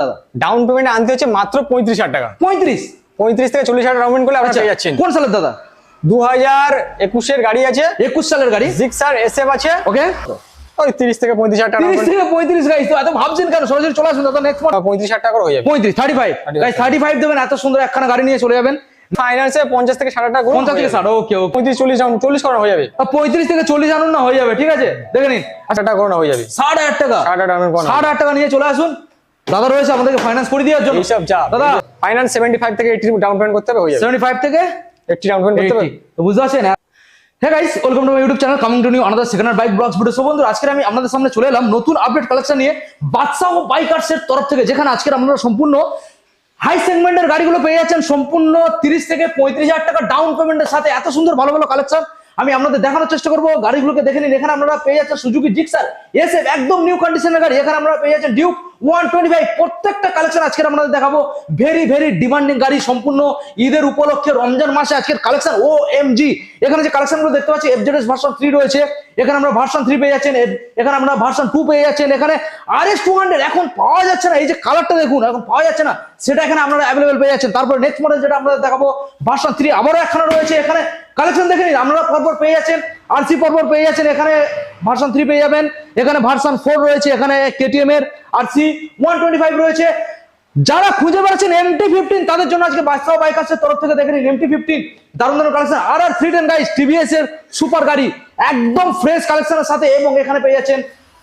দাদা। Down payment আনতে হচ্ছে মাত্র পঁয়ত্রিশ হাজার টাকা। পঁয়ত্রিশ? পঁয়ত্রিশ থেকে চল্লিশ হাজার ডাউন পেমেন্ট করলে আচ্ছা আপনারা পেয়ে যাচ্ছেন কোন সালের দাদা? দু হাজার একুশের গাড়ি আছে। একুশ সালের গাড়ি? জিক্সার এসএফ আছে। ওকে। ওই তিরিশ থেকে পঁয়ত্রিশ হাজার টাকা থেকে পঁয়ত্রিশ গাইস তো এত ভাবছেন কেন? সরাসরি চলে আসুন দাদা নেক্সট পঁয়ত্রিশ হাজার টাকা হয়ে যাবে। পঁয়ত্রিশ thirty five guys thirty five দেবেন এত সুন্দর একখানা গাড়ি নিয়ে চলে যাবেন। ফাইন্যান্সে পঞ্চাশ থেকে ষাট হাজার টাকা পঞ্চাশ থেকে। ষাট ওকে পঁয়ত্রিশ চল্লিশ চল্লিশ করা হয়ে যাবে। পঁয়ত্রিশ থেকে চল্লিশ আনুন না হয়ে যাবে ঠিক আছে? দেখে নিন। টাকা হয়ে যাবে। ষাট হাজার টাকা। ষাট হাজার টাকা নিয়ে চলে আসুন। দাদা রয়েছে আমাদেরকে ফাইন্যান্স করে দেওয়ার জন্য। এইসব যা দাদা ফাইন্যান্স সেভেন্টি ফাইভ থেকে এইটি ডাউন পেমেন্ট করতে হবে হয়ে যাবে সেভেন্টি ফাইভ থেকে এইটি ডাউন পেমেন্ট করতে হবে। 80 তো বুঝতে পারছেন? হ্যাঁ guys welcome to my YouTube channel coming to new another second bike blogs video so বন্ধুরা আজকে আমি আপনাদের সামনে চলে এলাম নতুন আপডেট কালেকশন নিয়ে বাদশা ও বাইকার্স এর তরফ থেকে যেখানে আজকে আপনারা সম্পূর্ণ হাই সেগমেন্টের গাড়িগুলো পেয়ে যাচ্ছেন। সম্পূর্ণ তিরিশ থেকে পঁয়ত্রিশ হাজার টাকা ডাউন পেমেন্টের সাথে। এত সুন্দর ভালো ভালো কালেকশন আমি আপনাদের দেখানোর চেষ্টা করব। গাড়িগুলোকে দেখে নিন। এখানে আপনারা পেয়ে যাচ্ছেন সুজুকি জিক্সার এসএফ, একদম নিউ কন্ডিশনের গাড়ি। এখানে আমরা পেয়ে যাচ্ছেন ডিউক ওয়ান টোয়েন্টি ফাইভ প্রত্যেকটা কালেকশন আজকে আপনাদের দেখাবো। ভেরি ভেরি ডিমান্ডিং গাড়ি সম্পূর্ণ ঈদের উপলক্ষে রমজান মাসে আজকের কালেকশন ও এম জি এখানে যে কালেকশনগুলো দেখতে পাচ্ছি এফজেডএস ভার্সন থ্রি রয়েছে। এখানে আমরা ভার্সন থ্রি পেয়ে যাচ্ছেন এখানে আমরা ভার্সন টু পেয়ে যাচ্ছেন। এখানে আর এস টু হান্ড্রেড এখন পাওয়া যাচ্ছে না। এই যে কালারটা দেখুন, এখন পাওয়া যাচ্ছে না। সেটা এখানে আপনারা অ্যাভেলেবেল পেয়ে যাচ্ছেন। তারপর নেক্সট মডেল যেটা আমরা দেখাবো ভার্সন থ্রি আবারও একখানা রয়েছে। এখানে কালেকশন দেখে নিন, আপনারা পরপর পেয়ে যাচ্ছেন আরসি পরপর পেয়ে যাচ্ছেন, এখানে ভার্সন থ্রি পেয়ে যাবেন, এখানে ভার্সন ফোর রয়েছে, এখানে কেটিএম এর আরসি ওয়ান টোয়েন্টি ফাইভ রয়েছে। যারা খুঁজে বেড়াচ্ছেন এমটি ফিফটিন তাদের জন্য আজকে বাদশাহ বাইকার্সের তরফ থেকে দেখে নিন এমটি ফিফটিন দারুণ দারুণ কালেকশন আর R three ten guys TVS এর সুপার গাড়ি, একদম ফ্রেশ কালেকশনের সাথে এবং এখানে পেয়ে যাচ্ছেন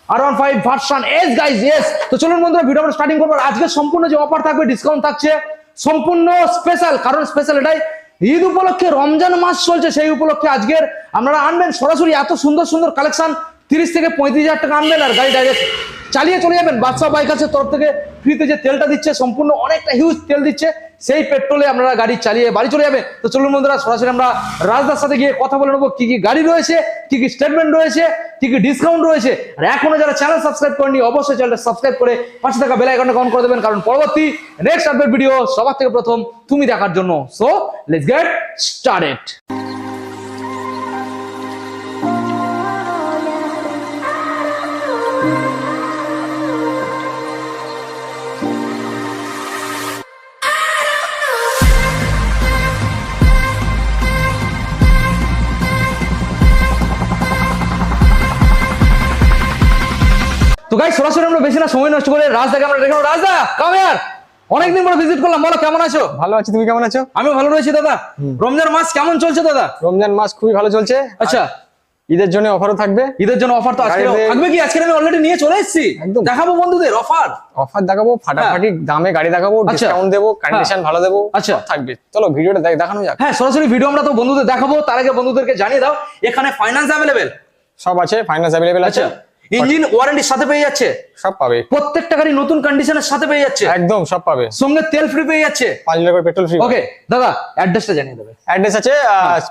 R one five version S guys yes তো চলুন বন্ধুরা ভিডিও স্টার্টিং করব আজকে সম্পূর্ণ যে অফার থাকবে ডিসকাউন্ট থাকছে, সম্পূর্ণ স্পেশাল কারণ স্পেশাল এটাই ঈদ উপলক্ষে রমজান মাস চলছে, সেই উপলক্ষে আজকের আপনারা আনবেন। সরাসরি এত সুন্দর সুন্দর কালেকশন, তিরিশ থেকে পঁয়ত্রিশ হাজার টাকা আনবেন আর গাড়ি ডাইরেক্ট চালিয়ে চলে যাবেন। বাদশাহ বাইকার্সের তরফ থেকে ফ্রিতে যে তেলটা দিচ্ছে, সম্পূর্ণ অনেকটা হিউজ তেল দিচ্ছে। সেই পেট্রোলে আপনারা গাড়ি চালিয়ে বাড়ি চলে যাবেন। তো চলুন বন্ধুরা, সরাসরি আমরা রাজদার সাথে গিয়ে কথা বলে নেব, কি কি গাড়ি রয়েছে, কি কি স্টেটমেন্ট রয়েছে, কি কি ডিসকাউন্ট রয়েছে। আর এখনও যারা চ্যানেল সাবস্ক্রাইব করেনি অবশ্যই চ্যানেলটা সাবস্ক্রাইব করে পাশে টাকা বেল আইকনটা অন করে দেবেন, কারণ পরবর্তী নেক্সট আপডেট ভিডিও সবার থেকে প্রথম তুমি দেখার জন্য। So let's get started guy সরাসরি আমরা বেশি না সময় নষ্ট করে রাজদাকে আমরা রাজদা অনেকদিন পরে ভিজিট করলাম। বলো কেমন আছো? ভালো আছি তুমি কেমন আছো? আমি ভালো রয়েছি দাদা। রমজান মাস কেমন চলছে দাদা? রমজান মাস খুবই ভালো চলছে। আচ্ছা। ঈদের জন্য অফারও থাকবে। ঈদের জন্য অফার তো আজকে থাকবে কি? আজকে আমি অলরেডি নিয়ে চলে এসেছি। দেখাবো বন্ধুদের অফার অফার দেখাবো ফাটাফাটি দামে গাড়ি দেখাবো আচ্ছা। ডিসকাউন্ট দেবো কন্ডিশন ভালো দেবো আচ্ছা। থাকবে। চলো ভিডিওটা দেখ- দেখানো যাক। হ্যাঁ সরাসরি ভিডিও আমরা তো বন্ধুদের দেখাবো তার আগে বন্ধুদেরকে জানিয়ে দাও এখানে ফাইন্যান্স অ্যাভেলেবেল সব আছে ফাইন্যান্স অ্যাভেলেবেল আছে। আচ্ছা। ইঞ্জিন ওয়ারেন্টির সাথে পেয়ে যাচ্ছে? সব পাবে। প্রত্যেকটা গাড়ি নতুন কন্ডিশনের সাথে পেয়ে যাচ্ছে। একদম সব পাবে। সঙ্গে তেল ফ্রি পেয়ে যাচ্ছে। পাঁচ লিটার করে পেট্রোল ফ্রি ওকে দাদা অ্যাড্রেসটা জানিয়ে দেবে অ্যাড্রেস আছে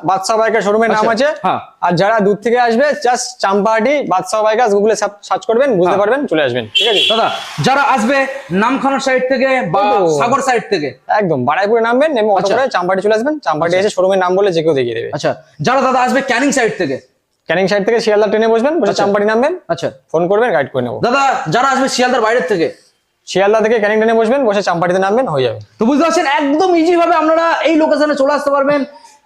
বাদশাহ বাইকার শোরুমের নাম আচ্ছা, আছে। হ্যাঁ। আর যারা দূর থেকে আসবে জাস্ট চাম্পাহাটি বাদশাহ বাইকার গুগলে সার্চ করবেন বুঝতে হ্যাঁ। পারবেন চলে আসবেন ঠিক আছে? দাদা যারা আসবে নামখানার সাইড থেকে বা সাগর সাইড থেকে। একদম বাড়াইপুরে নামবেন নেমে অটো আচ্ছা। করে চাম্পাহাটি চলে আসবেন চাম্পাহাটি এসে শোরুমের নাম বলে যে কেউ দেখিয়ে দেবে। আচ্ছা যারা দাদা আসবে ক্যানিং সাইড থেকে ক্যানিং সাইড থেকে শিয়ালদা ট্রেনে বসবেন বসে আচ্ছা। চাম্পাহাটি নামবেন আচ্ছা। ফোন করবেন গাইড করে নেব। দাদা যারা আসবে শিয়ালদার বাইরের থেকে? শিয়ালদা থেকে ক্যানিং ট্রেনে বসবেন বসে চাম্পাহাটিতে নামবেন হয়ে যাবে। তো বুঝতে পারছেন একদম ইজি ভাবে আপনারা এই লোকেশনে চলে আসতে পারবেন।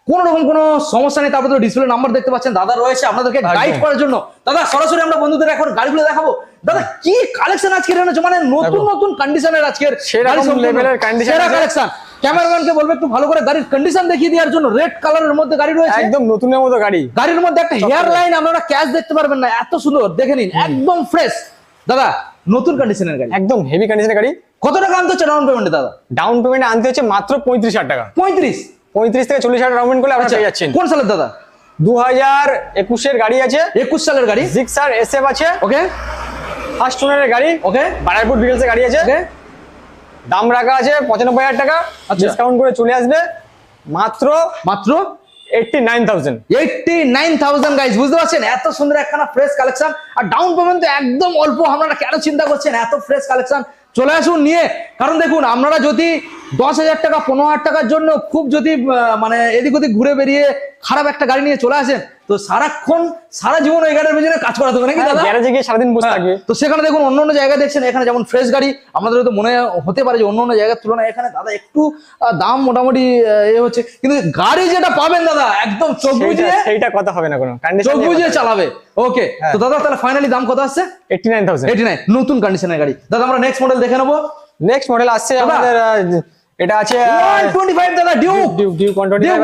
কোন রকম কোনো সমস্যা নেই তারপরে ডিসপ্লে নাম্বার দেখতে পাচ্ছেন দাদা রয়েছে আপনাদেরকে। গাইড করার জন্য। দাদা সরাসরি আমরা বন্ধুদের এখন গাড়িগুলো দেখাবো। দাদা কি কালেকশন আজকের এনেছো মানে নতুন নতুন কন্ডিশনের আজকের সেরা কালেকশন ক্যামেরাম্যানকে বলবে একটু ভালো করে গাড়ির কন্ডিশন দেখিয়ে দেওয়ার জন্য রেড কালারের মধ্যে গাড়ি রয়েছে। একদম নতুনের মতো গাড়ি। গাড়ির মধ্যে একটা হেয়ার লাইন আপনারা ক্যাশ দেখতে পারবেন না এত সুন্দর। দেখে নিন একদম ফ্রেশ দাদা নতুন কন্ডিশনের গাড়ি। একদম হেভি কন্ডিশনের গাড়ি। কত টাকা আনতে হচ্ছে ডাউন পেমেন্টে দাদা? ডাউন পেমেন্ট আনতে হচ্ছে মাত্র পঁয়ত্রিশ হাজার টাকা। পঁয়ত্রিশ? পঁয়ত্রিশ থেকে চল্লিশ হাজার ডাউন পেমেন্ট করলে আপনারা আচ্ছা পেয়ে যাচ্ছেন। কোন সালের দাদা? দু হাজার একুশের গাড়ি আছে। একুশ সালের গাড়ি? জিক্সার এসএফ আছে। ওকে ফার্স্ট ওনারের গাড়ি। ওকে বারাইপুর বিকেলসের গাড়ি আছে। ওকে দাম রাখা আছে পঁচানব্বই হাজার টাকা। আচ্ছা। ডিসকাউন্ট করে চলে আসবে। মাত্র মাত্র? বুঝতে পারছেন? এত সুন্দর একখানা ফ্রেশ কালেকশন আর ডাউন পেমেন্ট তো একদম অল্প আপনারা কেন চিন্তা করছেন? এত ফ্রেশ কালেকশন চলে আসুন নিয়ে। কারণ দেখুন আপনারা যদি দশ হাজার টাকা পনেরো হাজার টাকার জন্য খুব যদি মানে এদিক ওদিক ঘুরে বেরিয়ে খারাপ একটা গাড়ি নিয়ে চলে আসেন তো সারাক্ষণ সারা জীবন ওই গাড়ির পিছনে কাজ করা হবে নাকি দাদা? গ্যারেজে গিয়ে সারাদিন বসে হ্যাঁ, থাকবে তো সেখানে দেখুন অন্য অন্য জায়গায় দেখছেন এখানে যেমন ফ্রেশ গাড়ি আমাদের হয়তো মনে হতে পারে যে অন্য অন্য জায়গার তুলনায় এখানে দাদা একটু দাম মোটামুটি এ হচ্ছে। কিন্তু গাড়ি যেটা পাবেন দাদা একদম চোখ বুঝিয়ে সেইটা- কথা হবে না কোনো। চোখ বুঝিয়ে চালাবে। ওকে হ্যাঁ। তো দাদা তাহলে ফাইনালি দাম কত আসছে? এইটি নাইন থাউজেন্ড এটি নাই নতুন কন্ডিশনের গাড়ি। দাদা আমরা নেক্সট মডেল দেখে নেব। নেক্সট মডেল আসছে। আমাদের এটা আছে ওয়ান টোয়েন্টি ফাইভ দাদা Duke Duke one twenty five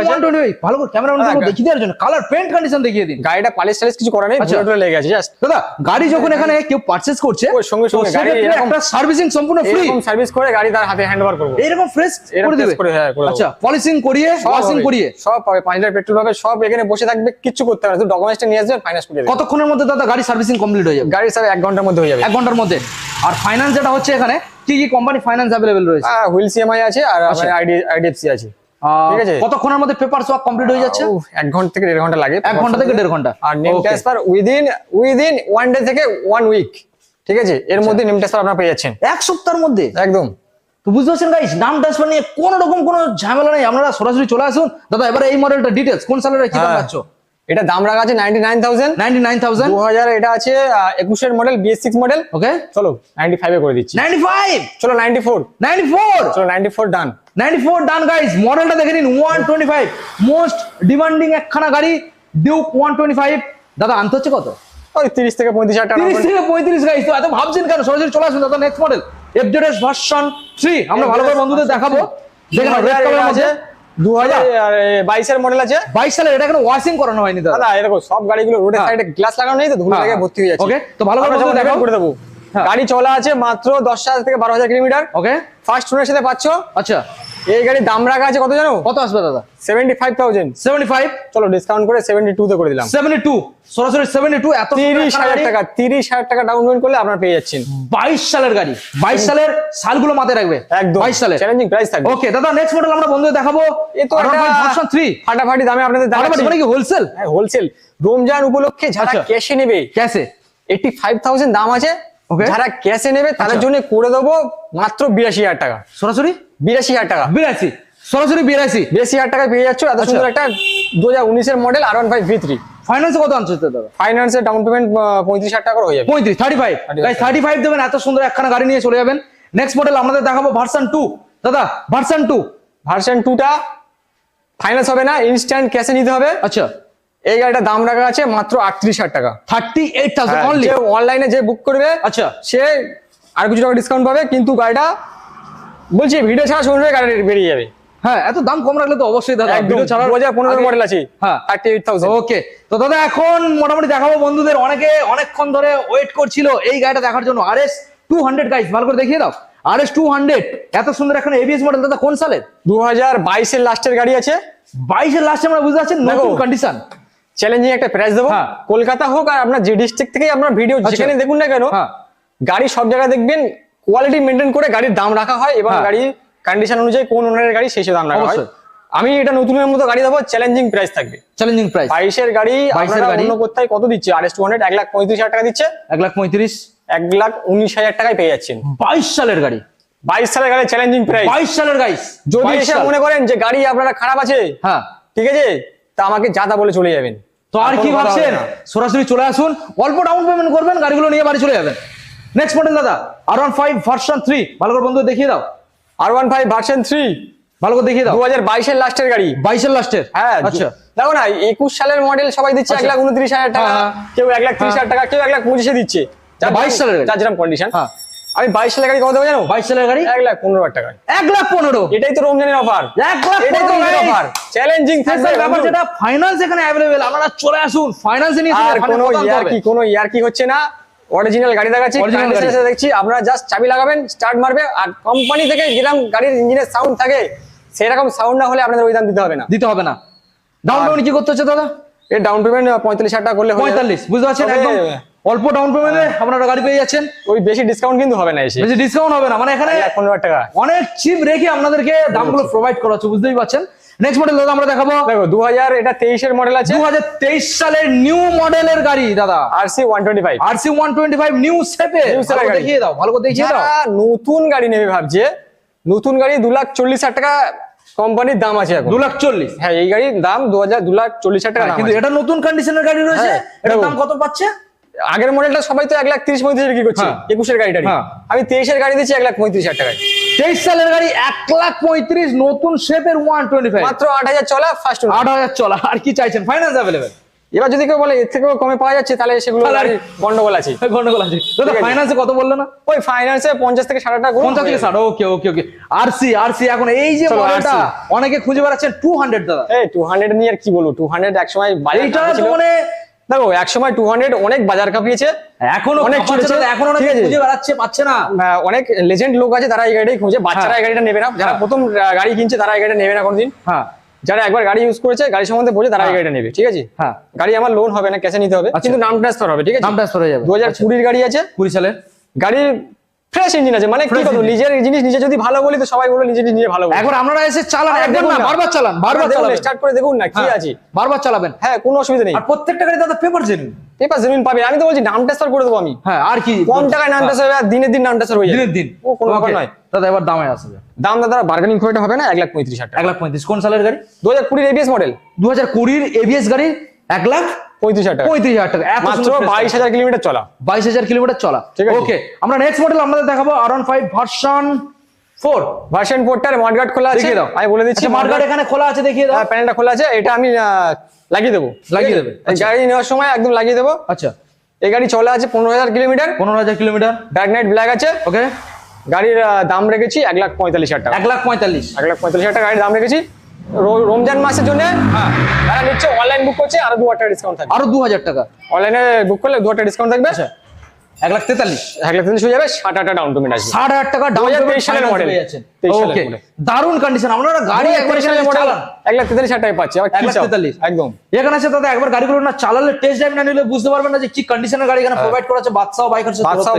ভালো করে ক্যামেরা হ্যাঁ, দেখিয়ে দেওয়ার জন্য। কালার পেন্ট কন্ডিশন দেখিয়ে দিন। গাড়িটা পালিশ টালিশ কিছু করা নেই আচ্ছা। লেগে গেছে জাস্ট দাদা গাড়ি যখন এখানে কেউ পারচেজ করছে ওর সঙ্গে সঙ্গে গাড়ি একটা সার্ভিসিং সম্পূর্ণ ফ্রি এরকম সার্ভিস করে গাড়ি তার হাতে হ্যান্ড ওভার করব। এইরকম ফ্রেশ করে দেবে। হ্যাঁ, করে আচ্ছা পলিশিং করিয়ে ওয়াশিং করিয়ে। সব পাবে পাঁচ লিটার পেট্রোল পাবে সব এখানে বসে থাকবে কিচ্ছু করতে হবে না ডকুমেন্টসটা নিয়ে আসবে ফাইন্যান্স করে কতক্ষণের মধ্যে দাদা গাড়ি সার্ভিসিং কমপ্লিট হয়ে যাবে? গাড়ি সব এক ঘণ্টার মধ্যে হয়ে যাবে। এক ঘণ্টার মধ্যে। আর ফাইন্যান্স যেটা হচ্ছে এখানে কি কি কোম্পানি ফাইন্যান্স অ্যাভেলেবেল রয়েছে? হ্যাঁ হুইল সিএমআই আছে আর আচ্ছা। আইডিএফসি আছে। ঠিক আছে। কতক্ষণের মধ্যে পেপার সব কমপ্লিট হয়ে যাচ্ছে? উফ, এক ঘণ্টা থেকে দেড় ঘণ্টা লাগে। এক ঘণ্টা থেকে দেড় ঘণ্টা। আর name transfer within within one day থেকে ওয়ান উইক ঠিক আছে? এর আচ্ছা। মধ্যে নেম ট্রান্সফার আপনারা পেয়ে যাচ্ছেন। এক সপ্তাহের মধ্যে? একদম। তো বুঝতে পারছেন গাইস নাম ট্রান্সফার নিয়ে কোনো রকম কোনো ঝামেলা নেই। আপনারা সরাসরি চলে আসুন। দাদা এবারে এই মডেলটা ডিটেলস কোন সালের কি দাম হ্যাঁ। পাচ্ছ এটা দাম রাখা আছে ninety nine thousand ninety nine thousand দু হাজার এটা আছে একুশের model BS six model okay চলো নাইনটি ফাইভে করে দিচ্ছি। নাইনটি ফাইভ চলো নাইনটি ফোর নাইনটি ফোর চলো ninety four done ninety four done guys মডেলটা দেখে নিন one twenty five most demanding একখানা গাড়ি ডিউক ওয়ান টোয়েন্টি ফাইভ দাদা আনতে হচ্ছে কত? ওই তিরিশ থেকে পঁয়ত্রিশ হাজার টাকা। তিরিশ থেকে পঁয়ত্রিশ গাইস তো এত ভাবছেন কেন? সরাসরি চলে আসুন দাদা next model FZS version three আমরা ভালো করে বন্ধুদের দেখাবো। দেখেন রেড কালার আছে বাইশের মডেল আছে। বাইশ সালের এটা কোনো ওয়াশিং করানো হয়নি দাদা। এরকম সব গাড়িগুলো রোডের হ্যাঁ। সাইডে গ্লাস লাগানো নেই তো ধুলো জায়গায় ভর্তি হয়ে যাচ্ছে। তো ভালো করে করে দেবো হ্যাঁ। গাড়ি চলা আছে মাত্র দশ হাজার থেকে বারো হাজার কিলোমিটার। ওকে ফার্স্ট ওনার সাথে পাচ্ছ। আচ্ছা। এই গাড়ির দাম রাখা আছে কত জানো? কত আসবে দাদা? Seventy five thousand seventy five চলো ডিসকাউন্ট করে সেভেন্টি টু তে করে দিলাম। সেভেন্টি টু সরাসরি সেভেন্টি টু এত তিরিশ হাজার টাকা তিরিশ হাজার টাকা ডাউন পেমেন্ট করলে আপনারা পেয়ে যাচ্ছেন। বাইশ সালের গাড়ি বাইশ সালের সালগুলো মাথায় রাখবে। একদম। বাইশ সালের। চ্যালেঞ্জিং প্রাইস থাকবে। ওকে দাদা নেক্সট মডেল আমরা বন্ধুদের দেখাবো। এ তো ভার্সন থ্রি ফাটাফাটি দামে আপনাদের দেখাচ্ছি। মানে কি হোলসেল হ্যাঁ হোলসেল রমজান উপলক্ষে যারা আচ্ছা। ক্যাশে নেবে ক্যাসে এইটি ফাইভ থাউজেন্ড দাম আছে. যারা ক্যাশে নেবে তাদের আচ্ছা। জন্য করে দেবো মাত্র বিরাশি হাজার টাকা। সরাসরি? বিরাশি হাজার টাকা। বিরাশি? সরাসরি বিরাশি? বিরাশি হাজার টাকা পেয়ে যাচ্ছ এত আচ্ছা। সুন্দর একটা দু হাজার উনিশের model R one five V three ফাইন্যান্সে কত আনছে দাদা? ফাইন্যান্সের ডাউন পেমেন্ট পঁয়ত্রিশ হাজার টাকা করে হয়ে যাবে। পঁয়ত্রিশ থার্টি ফাইভ থার্টি ফাইভ দেবেন এত সুন্দর একখানা গাড়ি নিয়ে চলে যাবেন। নেক্সট মডেল আমাদের দেখাবো ভার্সন টু দাদা ভার্সন টু ভার্সন টুটা ফাইন্যান্স হবে না ইনস্ট্যান্ট ক্যাশে নিতে হবে। আচ্ছা। এই গাড়িটার দাম রাখা আছে মাত্র আটত্রিশ হাজার টাকা। থার্টি এইট থাউজেন্ড অনলি অনলাইনে যে বুক করবে আচ্ছা। সে আর কিছু টাকা ডিসকাউন্ট পাবে কিন্তু গাড়িটা বলছি ভিডিও ছাড়া শুনবে গাড়ি বেরিয়ে যাবে। হ্যাঁ এত দাম কম রাখলে তো অবশ্যই দাদা ভিডিও ছাড়ার দু হাজার পনেরো মডেল আছে হ্যাঁ। থার্টি এইট থাউজেন্ড ওকে তো দাদা এখন মোটামুটি দেখাবো বন্ধুদের অনেকে অনেকক্ষণ ধরে ওয়েট করছিল এই গাড়িটা দেখার জন্য। R S two hundred guys ভালো করে দেখিয়ে দাও। আর এস টু হান্ড্রেড এত সুন্দর এখন এবিএস মডেল দাদা কোন সালের? দু হাজার বাইশের লাস্টের গাড়ি আছে। বাইশের লাস্টে আমরা বুঝতে পারছেন দেখো। নতুন কন্ডিশন চ্যালেঞ্জিং একটা প্রাইস দেবো। হ্যাঁ। কলকাতা হোক আর আপনার যে ডিস্ট্রিক্ট থেকে আপনার ভিডিও আচ্ছা। যেখানে দেখুন না কেন হ্যাঁ। গাড়ি সব জায়গায় দেখবেন কোয়ালিটি মেনটেন করে গাড়ির দাম রাখা হয় এবং হ্যাঁ। গাড়ির কন্ডিশন অনুযায়ী কোন ওনারের গাড়ি সেই দাম রাখা হয়। আমি এটা নতুনের মতো গাড়ি দেবো চ্যালেঞ্জিং প্রাইস থাকবে। চ্যালেঞ্জিং প্রাইস বাইশের গাড়ি 22 এর গাড়ি। অন্য কোথায় কত দিচ্ছে? আর এস টু হান্ড্রেড এক লাখ পঁয়ত্রিশ হাজার টাকা দিচ্ছে। এক লাখ পঁয়ত্রিশ। এক লাখ উনিশ হাজার টাকায় পেয়ে যাচ্ছেন। বাইশ সালের গাড়ি। বাইশ সালের গাড়ি চ্যালেঞ্জিং প্রাইস বাইশ সালের গাড়ি। যদি এসে মনে করেন যে গাড়ি আপনারা খারাপ আছে হ্যাঁ। ঠিক আছে? তা আমাকে যাতা বলে চলে যাবেন। তো আর কি ভাবছেন? সরাসরি চলে আসুন। অল্প ডাউন পেমেন্ট করবেন গাড়িগুলো নিয়ে বাড়ি চলে যাবেন। নেক্সট মডেল দাদা। R one five version three ভালো করে বন্ধু দেখিয়ে দাও। R one five version three ভালো করে দেখিয়ে দাও। দু হাজার বাইশের লাস্টের গাড়ি। বাইশের লাস্টের হ্যাঁ। আচ্ছা। দেখো না একুশ সালের মডেল সবাই দিচ্ছে এক আচ্ছা। লাখ উনত্রিশ হাজার টাকা। হ্যাঁ, হ্যাঁ। কেউ এক লাখ ত্রিশ হাজার টাকা কেউ এক লাখ পঁচিশে দিচ্ছে। যার 22 সালের যার যেরকম কন্ডিশন। আমি বাইশ সালের গাড়ি কত দেবো জানো? বাইশ সালের গাড়ি? এক লাখ পনেরো হাজার টাকা এক লাখ পনেরো। এটাই তো রমজানের অফার এক লাখ পনেরো অফার চ্যালেঞ্জিং ব্যাপার যেটা ফাইন্যান্স এখানে অ্যাভেলেবেল আপনারা চলে আসুন। ফাইন্যান্সে নিয়ে আর কোনো ইয়ার কি কোনো ইয়ার কি হচ্ছে না। অরিজিনাল গাড়ি দেখাচ্ছি দেখছি আপনারা জাস্ট চাবি লাগাবেন স্টার্ট মারবে আর কোম্পানি থেকে যেরকম গাড়ির ইঞ্জিনের সাউন্ড থাকে সেরকম সাউন্ড না হলে আপনাদের ওই দাম দিতে হবে না। দিতে হবে না। ডাউন পেমেন্ট কি করতে হচ্ছে দাদা? এর ডাউন পেমেন্ট পঁয়তাল্লিশ হাজার টাকা করলে। পঁয়তাল্লিশ বুঝতে পারছেন? একদম অল্প ডাউন পেমেন্টে আপনারা গাড়ি পেয়ে যাচ্ছেন। ওই বেশি ডিসকাউন্ট কিন্তু হবে না এসে। বেশি ডিসকাউন্ট হবে না। মানে এখানে পনেরো টাকা। অনেক চিপ রেখে আপনাদেরকে দামগুলো প্রোভাইড করা হচ্ছে বুঝতেই পারছেন? নেক্সট মডেল দাদা আমরা দেখাবো। দেখো দু হাজার এটা তেইশের মডেল আছে। দু হাজার তেইশ সালের নিউ মডেলের গাড়ি দাদা। R C one twenty five RC one twenty five new এর। গাড়ি। দেখিয়ে দাও ভালো করে দেখিয়ে দাও। নতুন গাড়ি নেবে ভাবছে নতুন গাড়ি দু লাখ চল্লিশ হাজার টাকা কোম্পানির দাম আছে এখন। দু লাখ চল্লিশ হ্যাঁ এই গাড়ির দাম দু হাজার দু লাখ চল্লিশ হাজার টাকা কিন্তু এটা নতুন কন্ডিশনের গাড়ি রয়েছে? হ্যাঁ, দেখো। দাম কত পাচ্ছে? আগের মডেলটা সবাই তো এক লাখ তিরিশ পঁয়ত্রিশ কি করছে হ্যাঁ। একুশের গাড়িটা হ্যাঁ। আমি তেইশের গাড়ি দিচ্ছি এক লাখ পঁয়ত্রিশ হাজার টাকায়। তেইশ সালের গাড়ি এক লাখ পঁয়ত্রিশ নতুন শেপের ওয়ান টোয়েন্টি ফাইভ মাত্র আট হাজার চলা ফার্স্ট আট হাজার চলা আর কি চাইছেন? ফাইন্যান্স অ্যাভেলেবেল এবার যদি কেউ বলে এর থেকেও কমে পাওয়া যাচ্ছে তাহলে সেগুলো গন্ডগোল আছে। গন্ডগোল আছে। দাদা ফাইন্যান্সে কত বলল না? ওই ফাইন্যান্সে পঞ্চাশ থেকে ষাট টাকা পঞ্চাশ থেকে ষাট ওকে ওকে ওকে আর সি আর সি এখন এই যে মডেলটা অনেকে খুঁজে বেড়াচ্ছেন টু হান্ড্রেড দাদা। এই টু হান্ড্রেড নিয়ে আর কি বলব? টু হান্ড্রেড এক সময় বাজার এইটা তো কাঁপিয়েছিল। মানে দেখো এক সময় টু হান্ড্রেড অনেক বাজার কাঁপিয়েছে। এখনও অনেক অনেক চলেছে, এখন অনেক খুঁজে বেড়াচ্ছে পাচ্ছে না। অনেক লেজেন্ড লোক আছে তারা এই গাড়িটাই খুঁজে। বাচ্চারা হ্যাঁ। এই গাড়িটা নেবে না। যারা হ্যাঁ। প্রথম গাড়ি কিনছে তারা এই গাড়িটা নেবে না কোনোদিন। হ্যাঁ। যারা একবার গাড়ি ইউজ করেছে গাড়ি সম্বন্ধে বোঝে তারা এই হ্যাঁ। গাড়িটা নেবে। ঠিক আছে? হ্যাঁ। গাড়ি আমার লোন হবে না ক্যাশে নিতে হবে। আচ্ছা। কিন্তু নাম ট্রান্সফার হবে ঠিক আছে? দাম ট্রান্সফার হয়ে যাবে। দু হাজার কুড়ির গাড়ি আছে। কুড়ি সালের। গাড়ির ফ্রেশ ইঞ্জিন আছে। মানে কি কথা নিজের জিনিস নিজে যদি ভালো বলি তো সবাই বলো নিজে নিজে ভালো। একবার আপনারা এসে চালান দেখুন না। বারবার চালান বারবার চালাবেন। স্টার্ট করে দেখুন না কি হ্যাঁ, আছে। বারবার চালাবেন। হ্যাঁ কোনো অসুবিধা নেই। আর প্রত্যেকটা গাড়ি দাদা পেপার জেনুইন পেপার জমিন পাবে। আমি তো বলছি নাম ট্রান্সফার করে দেবো আমি। হ্যাঁ আর কি? কম টাকায় নাম ট্রান্সফার হবে? দিনের দিন নাম ট্রান্সফার হয়ে যাবে। দিনের দিন। ও কোনো ব্যাপার নয়। দাদা এবার দামে আসবে দাম দাদা বার্গেনিং করে হবে না? এক লাখ পঁয়ত্রিশ হাজার এক লাখ পঁয়ত্রিশ। কোন সালের গাড়ি? দু হাজার কুড়ির এবিএস মডেল দু হাজার কুড়ির এবিএস গাড়ি এক লাখ পঁয়ত্রিশ হাজার পঁয়ত্রিশ হাজার টাকা। মাত্র বাইশ হাজার কিলোমিটার চলা। বাইশ হাজার কিলোমিটার চলা। ঠিক আছে। ওকে আমরা নেক্সট মডেল আপনাদের দেখাবো R one five version four version ফোরটার mudguard খোলা আছে? দাও। আমি বলে দিচ্ছি আচ্ছা, এখানে খোলা আছে দেখিয়ে দাও। প্যানেলটা খোলা আছে এটা আমি লাগিয়ে দেবো। লাগিয়ে দেবে, এই গাড়ি নেওয়ার সময় একদম লাগিয়ে দেবো। আচ্ছা। এই গাড়ি চলে আছে পনেরো হাজার কিলোমিটার। পনেরো হাজার কিলোমিটার। ব্যাক নাইট ব্ল্যাক আছে। ওকে গাড়ির দাম রেখেছি এক লাখ পঁয়তাল্লিশ হাজার টাকা। এক লাখ পঁয়তাল্লিশ। এক লাখ পঁয়তাল্লিশ হাজার টাকা গাড়ির দাম রেখেছি। রমজান মাসের জন্য হ্যাঁ। তারা নিচ্ছে অনলাইন বুক করছে আরও দু হাজার ডিসকাউন্ট থাকবে। আরও দু হাজার টাকা অনলাইনে বুক করলে দু হাজার ডিসকাউন্ট থাকবে। আচ্ছা। এক লাখ তেতাল্লিশ। এক লাখ তিরিশ হয়ে যাবে ষাট হাজার ডাউন পেমেন্ট ষাট হাজার টাকা ডাউন 2023 সালের model। 23 সালের ওকে। দারুণ কন্ডিশন আপনারা গাড়ি একবার সালের মডেল এক লাখ তেতাল্লিশ হাজার টাকা পাচ্ছি এক কি লাখ তেতাল্লিশ। একদম। এখানে আছে দাদা একবার গাড়িগুলো না চালালে টেস্ট ড্রাইভ না নিলে বুঝতে পারবেন না যে কি কন্ডিশনের গাড়ি এখানে প্রোভাইড করা আছে বাদশাহ বাইকার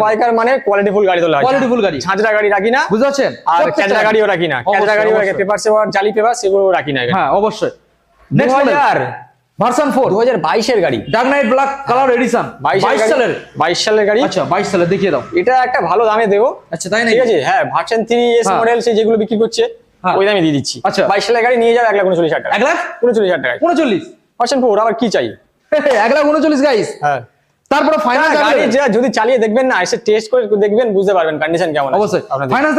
বাইকার মানে কোয়ালিটি ফুল গাড়ি কোয়ালিটি ফুল গাড়ি। ঝাঁঝরা গাড়ি রাখি না। বুঝতে পারছেন? আর গাড়িও রাখি না। অবশ্যই, গাড়িও রাখি পেপার জালি পেপার সেগুলো রাখি না হ্যাঁ অবশ্যই। নেক্সট মডেল ভার্সন ফোর দু হাজার বাইশের গাড়ি। Dark knight black colour edition বাইশ সালের। বাইশ সালের গাড়ি। আচ্ছা বাইশ সালের দেখিয়ে দাও। এটা একটা ভালো দামে দেবো। আচ্ছা তাই ঠিক আছে হ্যাঁ ভার্সন 3 এস। মডেল সে যেগুলো বিক্রি করছে হ্যাঁ। ওই দামে দিয়ে দিচ্ছি। আচ্ছা। বাইশ সালের গাড়ি নিয়ে যাবে 1 লাখ উনচল্লিশ হাজার টাকা। 1 লাখ? উনচল্লিশ হাজার টাকা উনচল্লিশ। ভার্সন 4 আবার কি চাই? 1 লাখ উনচল্লিশ গাইস হ্যাঁ। তারপরে ফাইনাল গাড়ি যা যদি চালিয়ে দেখবেন না এসে টেস্ট করে দেখবেন বুঝতে পারবেন কন্ডিশন কেমন অবশ্যই।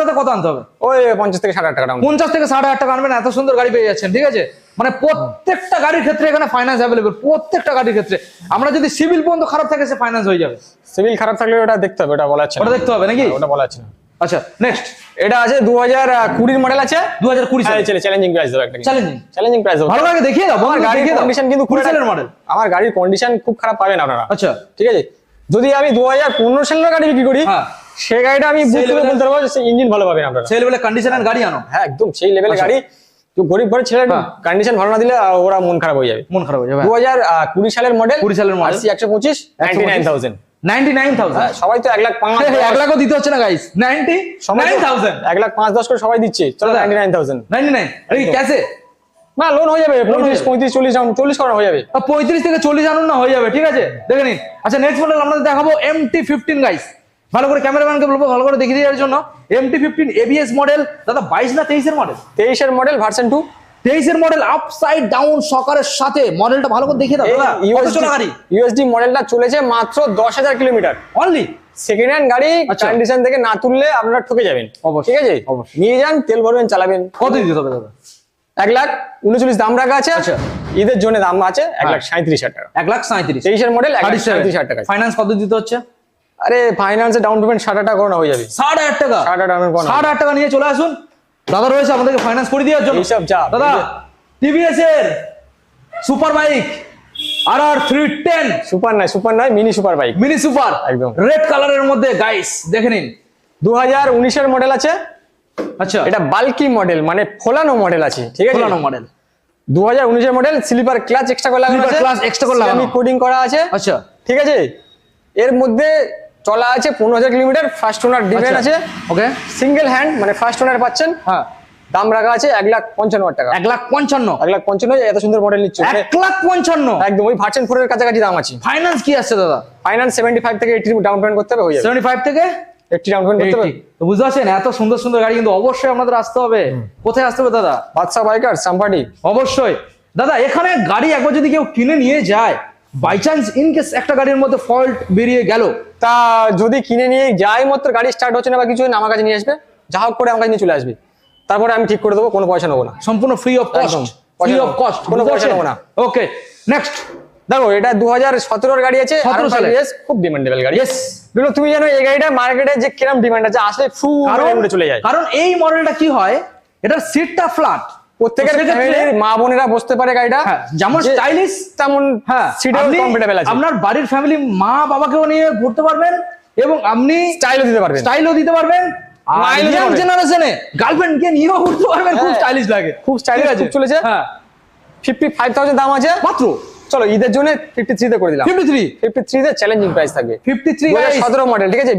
দাদা কত আনতে হবে? ওই পঞ্চাশ থেকে ষাট হাজার টাকা down। পঞ্চাশ থেকে ষাট হাজার টাকা আনবেন এত সুন্দর গাড়ি পেয়ে যাচ্ছেন ঠিক আছে? মানে প্রত্যেকটা গাড়ির ক্ষেত্রে এখানে ফাইন্যান্স অ্যাভেলেবল প্রত্যেকটা গাড়ির ক্ষেত্রে। আমরা যদি সিভিল পর্যন্ত খারাপ থাকে সে ফাইন্যান্স হয়ে যাবে। সিভিল খারাপ থাকলে ওটা দেখতে হবে ওটা বলা আছে ওটা দেখতে হবে নাকি? ওটা বলা আছে না। আচ্ছা নেক্সট এটা আছে দু হাজার কুড়ির মডেল আছে? দু হাজার কুড়ি সালে চলে চ্যালেঞ্জিং প্রাইস দেবো একটা চ্যালেঞ্জিং চ্যালেঞ্জিং প্রাইস দেবো ভালো লাগে দেখিয়ে দাও আমার গাড়ির কন্ডিশন কিন্তু কুড়ি সালের মডেল আমার গাড়ির কন্ডিশন খুব খারাপ পাবেন আপনারা। আচ্ছা। ঠিক আছে? যদি আমি দু হাজার পনেরো সালের গাড়ি বিক্রি করি হ্যাঁ। সে গাড়িটা আমি বুঝতে বলতে পারব ইঞ্জিন ভালো পাবেন আপনারা। সেই লেভেলে কন্ডিশনের গাড়ি আনো। হ্যাঁ একদম সেই লেভেলের আচ্ছা। গাড়ি। তো গরিব ঘরের ছেলে হ্যাঁ। কন্ডিশন ভালো না দিলে ওরা মন খারাপ হয়ে যাবে। মন খারাপ হয়ে যাবে দু হাজার কুড়ি সালের মডেল 20 সালের model। একশো পঁচিশ নাইনটি নাইন থাউজেন্ড সবাই তো এক লাখ পাঁচ এক লাখও দিতে হচ্ছে না গাইস নাইনটি নাইন থাউজেন্ড। এক লাখ পাঁচ দশ করে সবাই দিচ্ছে। চলো ninety nine thousand. Ninety nine. ক্যাশে না লোন হয়ে যাবে। পঁয়ত্রিশ পঁয়ত্রিশ চল্লিশ চল্লিশ করা হয়ে যাবে। পঁয়ত্রিশ থেকে চল্লিশ আনুন না হয়ে যাবে ঠিক আছে? দেখে নিন। আচ্ছা নেক্সট মডেল আপনাদের দেখাবো এম টি ফিফটিন গাইস ভালো করে ক্যামেরাম্যানকে বলব ভালো করে দেখিয়ে দেওয়ার জন্য। M T fifteen ABS model দাদা বাইশ না তেইশের মডেল তেইশের মডেল ভার্সন টু তেইশের মডেল আপসাইড ডাউন সকারের সাথে মডেলটা ভালো করে দেখিয়ে দাও ইউএসডি মডেলটা চলেছে মাত্র দশ হাজার কিলোমিটার। অনলি সেকেন্ড হ্যান্ড গাড়ি আচ্ছা। কন্ডিশন থেকে না তুললে আপনারা ঠকে যাবেন। অবশ্যই, ঠিক আছে? অবশ্যই। নিয়ে যান তেল ভরবেন চালাবেন। কত দিতে হবে দাদা? এক লাখ উনচল্লিশ দাম রাখা আছে। আচ্ছা। ঈদের জন্য দাম আছে এক হ্যাঁ। লাখ সাঁত্রিশ হাজার টাকা। এক লাখ সাঁত্রিশ তেইশের মডেল এক লাখ সাঁত্রিশ হাজার। টাকা ফাইন্যান্স কত দিতে হচ্ছে? আরে ফাইন্যান্সে ডাউন পেমেন্ট ষাট হাজার টাকা হয়ে যাবে। ষাট হাজার টাকা? ষাট হাজার টাকা ষাট হাজার টাকা নিয়ে চলে আসুন। দাদা রয়েছে আমাদেরকে ফাইন্যান্স করে দেওয়ার জন্য। এইসব যা, দাদা টিভিএস এর super bike R R three ten super নয় সুপার নয় mini super bike mini super একদম। রেড কালারের মধ্যে গাইস দেখে নিন। দু হাজার উনিশের মডেল আছে। আচ্ছা। এটা বাল্কি মডেল মানে ফোলানো মডেল আছে ঠিক আছে? ফোলানো মডেল দু হাজার উনিশের মডেল স্লিপার ক্লাচ এক্সট্রা করে লাগানো আছে। clutch extra করে লাগানো। কোডিং করা আছে। আচ্ছা। ঠিক আছে? এর মধ্যে চলা আছে পনেরো হাজার কিলোমিটার ফার্স্ট ওনার ডিপেন্ড আছে। ওকে সিঙ্গেল হ্যান্ড মানে ফার্স্ট ওনার পাচ্ছেন। হ্যাঁ। দাম রাখা আছে এক লাখ পঞ্চান্ন টাকা। এক লাখ পঞ্চান্ন। এক লাখ পঞ্চান্ন এত সুন্দর মডেল নিচ্ছে। এক লাখ পঞ্চান্ন। একদম ওই ভার্সন ফোর এর কাছাকাছি দাম আছে। ফাইন্যান্স কি আসছে দাদা? ফাইন্যান্স সেভেন্টি ফাইভ থেকে এইটি ডাউন পেমেন্ট করতে হবে হয়ে সেভেন্টি ফাইভ থেকে একটি ডাউন পেমেন্ট করতে হবে। বুঝতে পারছেন এত সুন্দর সুন্দর গাড়ি কিন্তু অবশ্যই আপনাদের আসতে হবে। কোথায় আসতে হবে দাদা? বাদশা বাইকার সাম্পাটি অবশ্যই। দাদা এখানে গাড়ি একবার যদি কেউ কিনে নিয়ে যায় বাই চান্স ইন কেস একটা গাড়ির মধ্যে ফল্ট বেরিয়ে গেল তা যদি কিনে নিয়ে যাই মাত্র গাড়ি স্টার্ট হচ্ছে না বা কিছু না, আমার কাছে নিয়ে আসবে যা হোক করে আমার কাছে নিয়ে চলে আসবে। তারপরে আমি ঠিক করে দেবো কোনো পয়সা নেব না। সম্পূর্ণ free of cost free of cost কোনো পয়সা নেব না। ওকে নেক্সট দেখো এটা দু হাজার সতেরোর গাড়ি আছে 17 সালে। RS খুব ডিমান্ডেবল গাড়ি। বিলো তুমি জানো এই গাড়িটা মার্কেটে যে কিরম ডিমান্ড আছে আসলে ফু কারণ চলে যায়। কারণ এই মডেলটা কি হয়? এটার সিটটা ফ্ল্যাট প্রত্যেকের মা বোনেরা বসতে পারে গাড়িটা। হ্যাঁ যেমন স্টাইলিশ তেমন হ্যাঁ সিটেও আপনি কমফোর্টেবল আছে। আপনার বাড়ির ফ্যামিলি মা বাবাকেও নিয়ে ঘুরতে পারবেন এবং আপনি স্টাইলও দিতে পারবেন। স্টাইলও দিতে পারবেন। ইয়াং জেনারেশনে গার্লফ্রেন্ড কে নিয়েও ঘুরতে পারবেন খুব হ্যাঁ। স্টাইলিশ লাগে। খুব stylish, আছে? চলেছে। হ্যাঁ। দাম আছে। মাত্র? চলো ঈদের জন্য ফিফটি থ্রিতে করে দিলাম। চ্যালেঞ্জিং প্রাইস থাকবে। মডেল ঠিক আছে?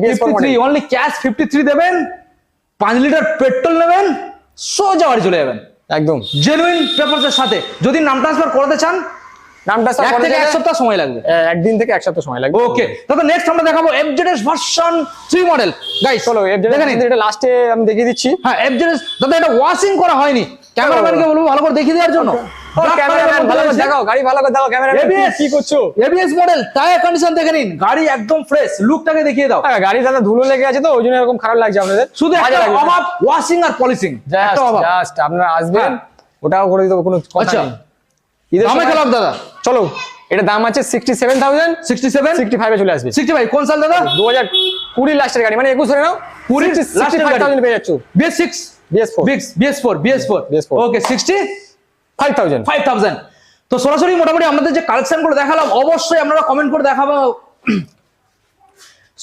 অনলি ক্যাশ ফিফটি থ্রি দেবেন। পাঁচ লিটার পেট্রোল নেবেন। সোজা বাড়ি চলে যাবেন। একদম। জেনুইন পেপারসের সাথে। যদি নাম ট্রান্সফার করতে চান নাম ট্রান্সফার থেকে এক সপ্তাহ সময় লাগবে। একদিন থেকে এক সপ্তাহ সময় লাগবে। ওকে দাদা নেক্সট আমরা দেখাবো এফজেডএস ভার্সন 3 মডেল গাইস চলো নিন। এটা লাস্টে আমি দেখিয়ে দিচ্ছি। হ্যাঁ এফজেডএস দাদা এটা ওয়াশিং করা হয়নি। ক্যামেরাম্যানকে বলব ভালো করে দেখিয়ে দেওয়ার জন্য। গাড়ি একদম ফ্রেশ লুকটাকে দেখিয়ে দাও। হ্যাঁ, গাড়ি দাদা ধুলো লেগে আছে তো ওই জন্য এরকম খারাপ লাগছে আপনাদের। শুধু বাজে একটা লাগবে না। অভাব ওয়াশিং আর পলিশিং জাস্ট জাস্ট আপনারা আসবেন হ্যাঁ। ওটাও করে দিতে কোনো আচ্ছা। দামে খেলাম দাদা। চলো এটা দাম আছে সিক্সটি সেভেন থাউজেন্ড 67 সিক্সটি ফাইভে চলে আসবে। 65 কোন সাল দাদা? দু হাজার কুড়ি লাস্টের গাড়ি মানে একুশ ধরে নাও? সিক্সটি গাড়ি। পেয়ে যাচ্ছ। BS6 বিএস ফোর বিক্স BS4 BS4 BS4 okay 60 five thousand 5000 তো সরাসরি মোটামুটি আপনাদের যে কালেকশনগুলো দেখালাম অবশ্যই আপনারা কমেন্ট করে দেখাবো।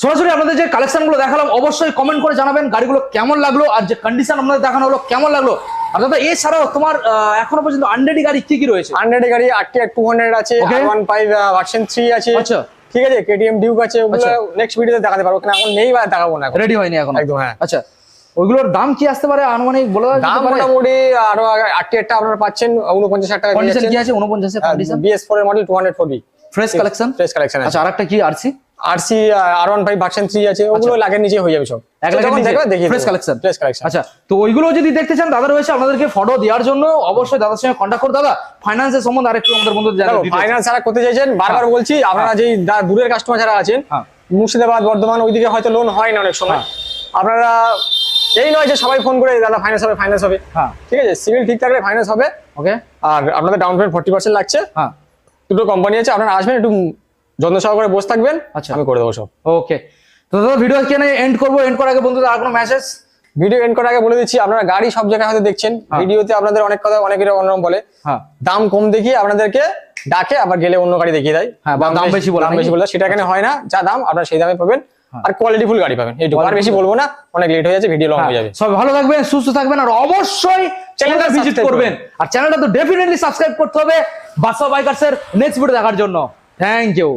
সরাসরি আপনাদের যে কালেকশনগুলো দেখালাম অবশ্যই কমেন্ট করে জানাবেন গাড়িগুলো কেমন লাগল আর যে কন্ডিশন আপনাদের দেখানো হলো কেমন লাগল। আর দাদা এছাড়াও তোমার এখনও পর্যন্ত আনরেডি গাড়ি কি কি রয়েছে? হান্ড্রেড গাড়ি আটটি টু হান্ড্রেড আছে ওয়ান ফাইভ ভার্সন থ্রি আছে। আচ্ছা। ঠিক আছে কেটিএম ডিউক আছে ওগুলো আচ্ছা। নেক্সট ভিডিওতে দেখাতে পারব। এখন নেই বা দেখাবো না রেডি হয়নি এখন। একদম, হ্যাঁ। আচ্ছা। ওইগুলোর দাম কি আসতে পারে? আনুমানিক বলে দাম মোটামুটি আরও আটটি একটা আপনারা পাচ্ছেন উনপঞ্চাশ টাকা কন্ডিশন কি আছে? 49 এর condition B four four model two hundred four V fresh collection fresh collection আছে আচ্ছা আরেকটা কি? RC RC R one five version three আছে ওগুলো লাগের নিচে হয়ে যাবে সব। এক লাখের নিচে। ফ্রেশ কালেকশন ফ্রেশ কালেকশন আচ্ছা তো ওইগুলো যদি দেখতে চান দাদা রয়েছে আপনাদেরকে ফটো দেওয়ার জন্য। অবশ্যই দাদার সঙ্গে কন্ট্যাক্ট দাদা ফাইন্যান্সের সম্বন্ধে আরেকটু আমাদের বন্ধুদের জানাবেন details। ফাইন্যান্স যারা করতে চাইছেন বারবার বলছি আপনারা যেই দূরের কাস্টমার যারা আছেন হ্যাঁ। মুর্শিদাবাদ বর্ধমান ওইদিকে হয়তো লোন হয় না অনেক সময়। হ্যাঁ। আপনারা এই নয় যে সবাই ফোন করে দাদা ফাইন্যান্স হবে ফাইন্যান্স হবে। হ্যাঁ। ঠিক আছে সিভিল ঠিক থাকলে ফাইন্যান্স হবে। ওকে আর আপনাদের ডাউন পেমেন্ট ফোর্টি পার্সেন্ট লাগছে। হ্যাঁ। দুটো কোম্পানি আছে আপনারা আসবেন একটু যত্ন সহকারে বসে থাকবেন আচ্ছা। আমি করে দেবো সব। ওকে তো দাদা ভিডিও কেন এন্ড করব। এন্ড করার আগে বন্ধুদের আর কোনো মেসেজ ভিডিও এন্ড করার আগে বলে দিচ্ছি আপনারা গাড়ি সব জায়গায় হয়তো দেখছেন। হ্যাঁ। ভিডিওতে আপনাদের অনেক কথা অনেকের অন্যরকম বলে। হ্যাঁ। দাম কম দেখিয়ে আপনাদেরকে ডাকে আবার গেলে অন্য গাড়ি দেখিয়ে দেয়। হ্যাঁ, দাম বেশি বলে দাম বেশি বলে। সেটা এখানে হয় না। যা দাম আপনারা সেই দামে পাবেন। আর কোয়ালিটি ফুল গাড়ি পাবেন। এইটুকু। আর বেশি বলব না অনেক লেট হয়ে যাচ্ছে ভিডিও লং হয়ে যাবে। সব ভালো থাকবেন সুস্থ থাকবেন আর অবশ্যই চ্যানেলটা চ্যানেলটা ভিজিট করবেন। আর চ্যানেলটা তো ডেফিনেটলি সাবস্ক্রাইব করতে হবে বাসা বাইকার্সের নেক্সট ভিডিও দেখার জন্য। Thank you